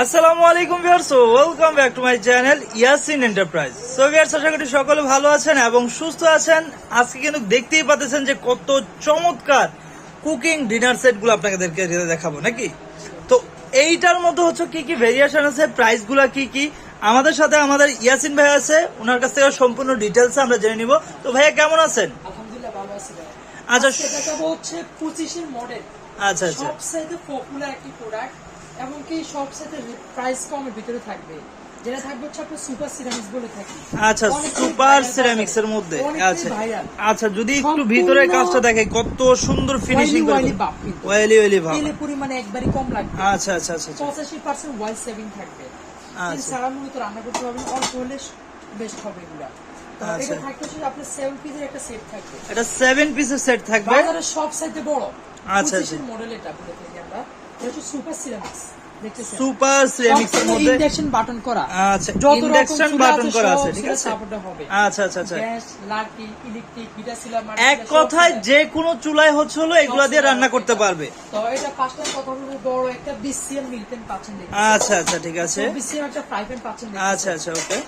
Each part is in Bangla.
আসসালামু আলাইকুম viewers welcome back to my channel Yasin enterprise so viewers আশা করি সকলে ভালো আছেন এবং সুস্থ আছেন। আজকে কিন্তু দেখতেই পাচ্ছেন যে কত চমৎকার কুকিং ডিনার সেটগুলো আপনাদেরকে দেখাবো নাকি? তো এইটার মধ্যে হচ্ছে কি কি ভেরিয়েশন আছে প্রাইসগুলা কি কি? আমাদের সাথে আমাদের ইয়াসিন ভাই আছে ওনার কাছ থেকে সম্পূর্ণ ডিটেলস আমরা জেনে নিব। তো ভাইয়া কেমন আছেন? আলহামদুলিল্লাহ ভালো আছি আচ্ছা দেখাবো হচ্ছে পঁচিশের মডেল আচ্ছা আচ্ছা। সবচাইতে পপুলার একটি প্রোডাক্ট এমনকি সবচাইতে প্রাইস কমের ভিতরে থাকবে। যেটা থাকবে হচ্ছে আপনার সুপার সিরামিক্স বলে থাকি। আচ্ছা সুপার সিরামিক্স এর মধ্যে। আচ্ছা আচ্ছা যদি একটু ভিতরে কাজটা দেখে কত সুন্দর ফিনিশিং করে ওয়েলি ওয়েলি ভাব তেলের পরিমাণে একবারই কম লাগবে। আচ্ছা আচ্ছা আচ্ছা আচ্ছা। পঁচাশি পার্সেন্ট ওয়াইল সেভিং থাকবে। আচ্ছা। এছাড়া মূলত রান্না করতে পারবেন অল্প হলে বেস্ট হবে এগুলা। আচ্ছা। এটা থাকবে আপনার সেভেন পিসের একটা সেট থাকবে। এটা সেভেন পিসের সেট থাকবে? বাজারের সব সাইতে বড়। আচ্ছা, আচ্ছা। মডেল এটা বলে থাকি আমরা। সুপার সিরামিক্স সুপার সিরামিক্স এর মধ্যে? ইন্ডাকশন বাটন করা। আচ্ছা চুলা আছে ঠিক আছে? আচ্ছা আচ্ছা আচ্ছা। গ্যাস ইলেকট্রিক এক কথায় যে কোনো চুলায় হচ্ছে হলো এগুলা দিয়ে রান্না করতে পারবে। তো এটা পাঁচটা হলো বড় একটা বিসিএম মিল পেন পাচ্ছেন আচ্ছা আচ্ছা ঠিক আছে। বিসিএম একটা ফ্রাই প্যান পাচ্ছেন আচ্ছা আচ্ছা ওকে।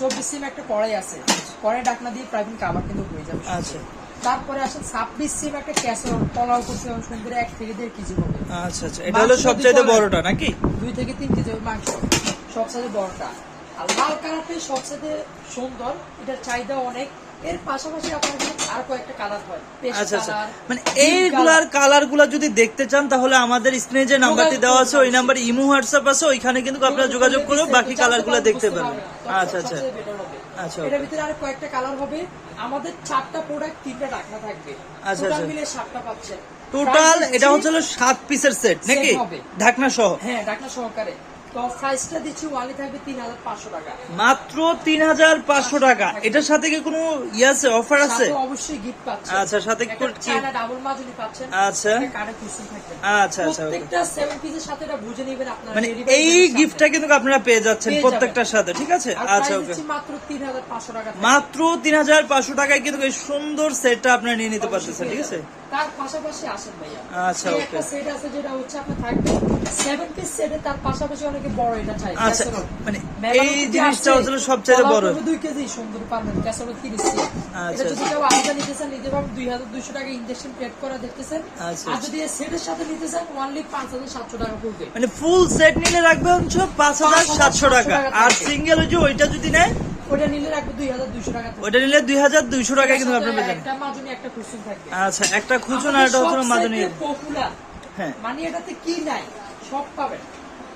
চব্বিশ সিম একটা কড়াই আছে। কড়াই ডাকনা দিয়ে ফ্রাই প্যান কাবার কিন্তু হয়ে যাবে। আচ্ছা। তারপরে আসেন ছাব্বিশ সিম একটা ক্যাসরোল পোলাও করছে সুন্দর এক থেকে দেড় কেজি হবে। আচ্ছা আচ্ছা। এটা হলো সবচাইতে বড়টা নাকি? দুই থেকে তিন কেজি হবে মাংস সবসাথে বড়টা। আর লাল কালারটাই সবসাথে সুন্দর এটার চাহিদা অনেক। এর পাশাপাশি আপনার আর কয়েকটা কালার হয় আচ্ছা আচ্ছা। মানে এইগুলার কালারগুলা যদি দেখতে চান তাহলে আমাদের স্ক্রিনে যে নাম্বারটি দেওয়া আছে ওই নাম্বার ইমো হোয়াটসঅ্যাপ আছে ওইখানে কিন্তু আপনারা যোগাযোগ করে বাকি কালারগুলা দেখতে পারবেন। আচ্ছা আচ্ছা, এটার ভিতরে আর কয়েকটা কালার হবে। আমাদের চারটা প্রোডাক্ট তিনটা ডাকনা থাকবে। আচ্ছা, টোটাল আচ্ছা। মিলে সাতটা পাচ্ছেন টোটাল এটা হচ্ছে সাত পিসের সেট নাকি? ঢাকনা সহ? হ্যাঁ ঢাকনা সহকারে। তো দিচ্ছি ওয়ালি থাকবে তিন হাজার পাঁচশো টাকা। মাত্র তিন হাজার পাঁচশো টাকা। এটার সাথে কি কোনো ইয়ে আছে অফার আছে? অবশ্যই গিফট পাচ্ছেন। আচ্ছা, সাথে ডাবল মাজুলি পাচ্ছেন। আচ্ছা। আচ্ছা আচ্ছা প্রত্যেকটা সেভেন পিসের সাথে এটা বুঝে নেবেন আপনারা মানে এই। গিফটটা কিন্তু আপনারা পেয়ে যাচ্ছেন প্রত্যেকটার সাথে ঠিক আছে? আচ্ছা ওকে। মাত্র তিন হাজার পাঁচশো টাকা। মাত্র তিন হাজার পাঁচশো টাকায় কিন্তু এই সুন্দর সেটটা আপনারা নিয়ে নিতে পারতেছেন ঠিক আছে? তার পাশাপাশি আসেন ভাইয়া আচ্ছা, একটা সেট আছে যেটা হচ্ছে থাকবে সেভেন পিস সেটে তার পাশাপাশি অনেকে বড় এটা চাই আচ্ছা, মানে এই জিনিসটা হচ্ছে সবচাইতে বড়। দুই কেজি সুন্দর তিরিশ আচ্ছা, এটা যদি আচ্ছা। কেউ আলাদা নিতে চান নিতে পারবেন দুই হাজার দুইশো টাকা ইঞ্জেকশন পেড করা দেখতেছেন আচ্ছা, আর। যদি এই সেটের সাথে নিতে চান ওয়ানলি পাঁচ হাজার সাতশো টাকা পড়বে মানে ফুল সেট নিলে রাখবে হচ্ছে পাঁচ হাজার সাতশো টাকা আর। সিঙ্গেল হচ্ছে ওইটা যদি নেয় ওটা নিলে রাখবে দুই হাজার দুইশো টাকা। নিলে টাকা কিন্তু এর পেয়ে একটা মাজুনি একটা কুসুম থাকবে। আচ্ছা একটা খুচুন আর একটা হচ্ছে পপুলার হ্যাঁ। মানে এটাতে কি নাই? সব পাবেন।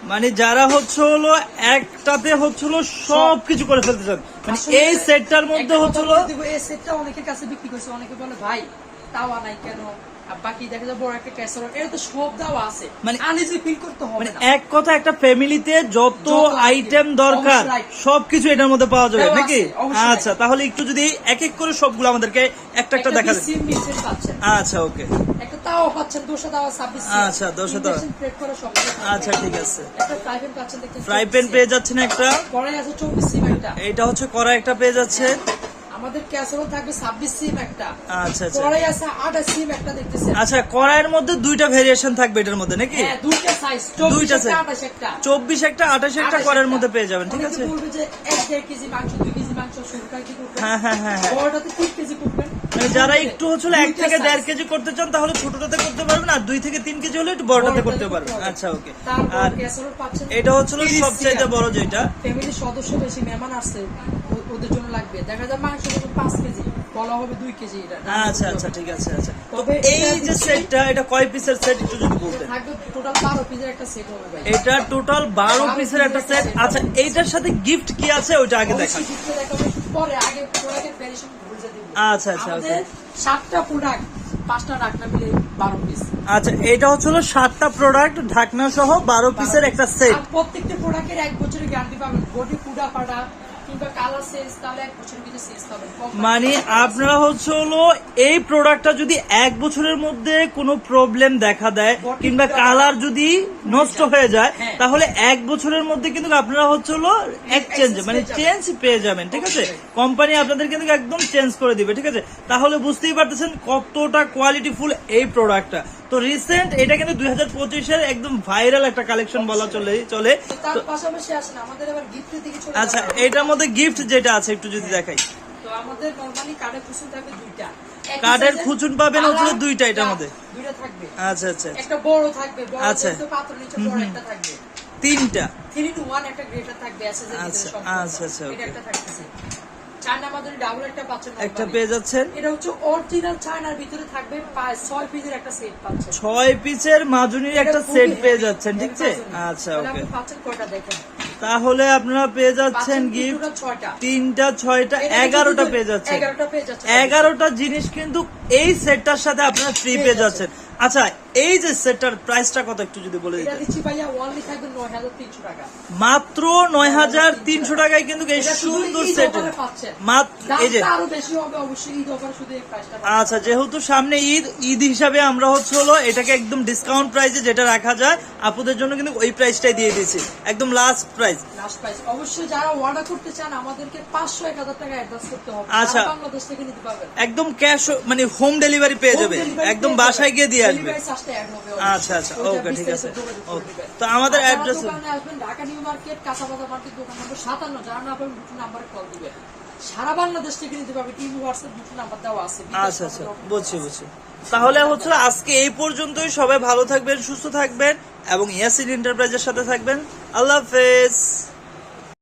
মানে যারা হচ্ছে হলো একটাতে হচ্ছে হলো সব কিছু করে ফেলতে চান। মানে এই সেটটার মধ্যে হচ্ছে হলো এই সেটটা অনেকের কাছে বিক্রি করছে। অনেকে বলে ভাই তাওয়া নাই কেন? বাকি দেখা যায় বড় একটা ক্যাসারোল? এটা তো সব দেওয়া আছে। মানে- মানে ফিল করতে হবে মানে এক কথা একটা ফ্যামিলিতে যত যত আইটেম দরকার সবকিছু এটার মধ্যে পাওয়া যাবে নাকি? আচ্ছা তাহলে একটু যদি এক এক করে সবগুলো আমাদেরকে একটা একটা দেখা আচ্ছা ওকে। একটা পাচ্ছেন ছাব্বিশ আচ্ছা, দোসা আচ্ছা ঠিক আছে। একটা ফ্রাই প্যান পাচ্ছেন দেখতে ফ্রাই প্যান পেয়ে যাচ্ছেন একটা। কড়াই আছে সিম এটা হচ্ছে কড়া একটা পেয়ে যাচ্ছে আমাদের ক্যাসারোল থাকবে ছাব্বিশ সিম একটা। আচ্ছা আচ্ছা। কড়াই আছে আঠাশ সিম একটা দেখতেছেন। আচ্ছা কড়াইয়ের মধ্যে দুইটা ভেরিয়েশন থাকবে এটার মধ্যে নাকি? হ্যাঁ দুইটা সাইজ দুইটা size। আঠাশ একটা। চব্বিশ একটা আঠাশ একটা কড়াইয়ের মধ্যে পেয়ে যাবেন ঠিক আছে? বলবে যে এক দেড় কেজি মাংস দুই কেজি মাংস সরকার কি করবে হ্যাঁ হ্যাঁ হ্যাঁ হ্যাঁ। বড়টাতে তিন কেজি করবেন যারা একটু হচ্ছে এক থেকে দেড় কেজি করতে চান তাহলে ছোটটাতে করতে পারবেন আর দুই থেকে তিন কেজি হলে একটু বড়টাতে করতে পারবেন। আচ্ছা ওকে আর এটা হচ্ছে হলো 30 সবচাইতে সিম। বড় যেটা। ফ্যামিলির সদস্য বেশি মেহমান আসছে ওদের জন্য লাগবে। দেখা যায় মাংস পাঁচ কেজি বলা হবে দুই কেজি এটা। আচ্ছা আচ্ছা ঠিক আছে আচ্ছা। তবে এই যে সেটটা এটা কয় পিসের সেট একটু যদি বলতেন? টোটাল বারো পিসের একটা সেট হবে ভাই। এটা টোটাল বারো বারো পিসের একটা সেট। আচ্ছা এইটার সাথে গিফট কি আছে? ওইটা আগে দেখান। একটু পরে আগে প্রোডাক্টের ভ্যারিয়েশন আচ্ছা, আচ্ছা, আমাদের সাতটা প্রোডাক্ট পাঁচটা ডাকনা মিলে বারো পিস আচ্ছা এটা হচ্ছে সাতটা প্রোডাক্ট ঢাকনা সহ বারো পিসের একটা সেট প্রত্যেকটা প্রোডাক্টের এক বছরের গ্যারান্টি পাবেন। বডি পুডা মানে আপনারা হচ্ছে হলো এই প্রোডাক্টটা যদি এক বছরের মধ্যে কোনো প্রবলেম দেখা দেয় কিংবা কালার যদি নষ্ট হয়ে যায়। হ্যাঁ। তাহলে এক বছরের মধ্যে কিন্তু আপনারা হচ্ছে হলো এক্সচেঞ্জ মানে চেঞ্জ পেয়ে যাবেন ঠিক আছে? কোম্পানি আপনাদের কিন্তু একদম চেঞ্জ করে দিবে ঠিক আছে? তাহলে বুঝতেই পারতেছেন কতটা কোয়ালিটি ফুল এই প্রোডাক্টটা তো রিসেন্ট এটা কিন্তু দুই হাজার পঁচিশের একদম ভাইরাল একটা কালেকশন বলা চলে চলে। চলে আচ্ছা। এটার মধ্যে গিফট যেটা আছে একটু যদি দেখাই। তো আমাদের নরমালি কার্ডে খুচুন থাকবে দুইটা। কার্ডের খুচুন পাবেন হচ্ছে দুইটা এটার মধ্যে। দুইটা থাকবে। আচ্ছা আচ্ছা একটা বড় থাকবে বড় আচ্ছা। পাত্র নিচে বড় একটা থাকবে। তিনটা। টু একটা গ্রেটার থাকবে এসএস এর আচ্ছা, আচ্ছা, আচ্ছা, এটা একটা থাকতেছে। চায়না আমাদের ডাবল একটা পাচ্ছেন একটা পেয়ে যাচ্ছেন। এটা হচ্ছে অরিজিনাল চায়নার ভিতরে থাকবে ছয় পিসের একটা সেট পাচ্ছেন। ছয় পিসের মাজুনির একটা সেট পেয়ে যাচ্ছেন ঠিক আছে? আচ্ছা তাহলে ওকে পাচ্ছেন কয়টা দেখেন? তাহলে আপনারা পেয়ে যাচ্ছেন গিফট তিনটা ছয়টা এগারোটা পেয়ে যাচ্ছেন। এগারোটা জিনিস কিন্তু এই সেটটার সাথে আপনারা ফ্রি পেয়ে যাচ্ছেন। আচ্ছা এই যে সেটটার প্রাইসটা কত একটু যদি বলে দিচ্ছি ভাইয়া থাকবে টাকা। মাত্র নয় হাজার তিনশো টাকায় কিন্তু এই সুন্দর সেট মাত্র এই যে আরও বেশি হবে অবশ্যই ঈদ অফার শুধু এই প্রাইসটা আচ্ছা যেহেতু সামনে ঈদ ঈদ হিসাবে আমরা হচ্ছে হলো এটাকে একদম ডিসকাউন্ট প্রাইসে যেটা রাখা যায় আপুদের জন্য কিন্তু ওই প্রাইসটাই দিয়ে দিয়েছি। একদম লাস্ট প্রাইস লাস্ট প্রাইস অবশ্যই যারা অর্ডার করতে চান আমাদেরকে টাকা অ্যাডভান্স করতে হবে। আচ্ছা। বাংলাদেশ থেকে নিতে পারবেন। একদম ক্যাশ মানে হোম ডেলিভারি পেয়ে যাবে। একদম বাসায় গিয়ে দিয়ে আসবে। হবে আচ্ছা, আচ্ছা, অবশ্যই। okay, ঠিক আছে। বিস্তারিত যোগাযোগ করে Okay. দিবেন। তো আমাদের আর যারা address- দোকানে আসবেন ঢাকা নিউ মার্কেট কাঁচাবাজার মার্কেট দোকান নম্বর সাতান্ন যারা না পাবেন দুটো নাম্বারে কল দিবেন সারা বাংলাদেশ থেকে নিতে পারবে হোয়াটসঅ্যাপ দুটো নাম্বার দেওয়া আছে আচ্ছা আচ্ছা বুঝছি বুঝছি তাহলে হচ্ছে আজকে এই পর্যন্তই সবাই ভালো থাকবেন সুস্থ থাকবেন এবং ইয়াসিন এন্টারপ্রাইজের সাথে থাকবেন আল্লাহ হাফেজ